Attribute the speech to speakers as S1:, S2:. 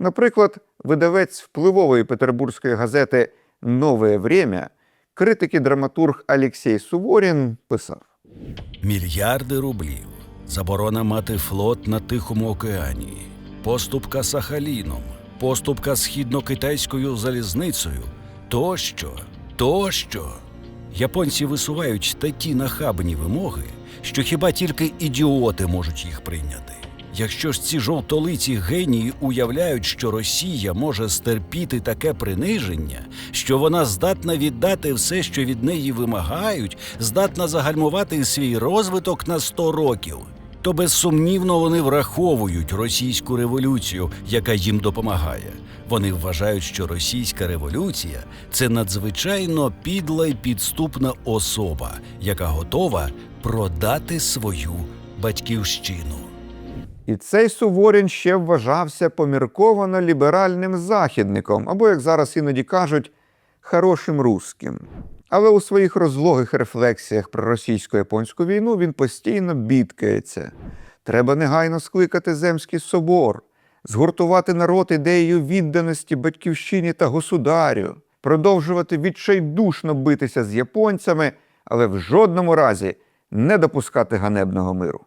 S1: Наприклад, видавець впливової петербурзької газети Нове Время, критик і драматург Алексій Суворін писав:
S2: Мільярди рублів, заборона мати флот на Тихому океані, поступка Сахаліном, поступка східно-китайською залізницею. Тощо, тощо. Японці висувають такі нахабні вимоги, що хіба тільки ідіоти можуть їх прийняти. Якщо ж ці жовтолиці генії уявляють, що Росія може стерпіти таке приниження, що вона здатна віддати все, що від неї вимагають, здатна загальмувати свій розвиток на 100 років, то безсумнівно вони враховують російську революцію, яка їм допомагає. Вони вважають, що російська революція це надзвичайно підла й підступна особа, яка готова продати свою батьківщину.
S1: І цей Суворін ще вважався помірковано ліберальним західником, або, як зараз іноді кажуть, хорошим русським. Але у своїх розлогих рефлексіях про російсько-японську війну він постійно бідкається. Треба негайно скликати Земський собор, згуртувати народ ідеєю відданості батьківщині та государю, продовжувати відчайдушно битися з японцями, але в жодному разі не допускати ганебного миру.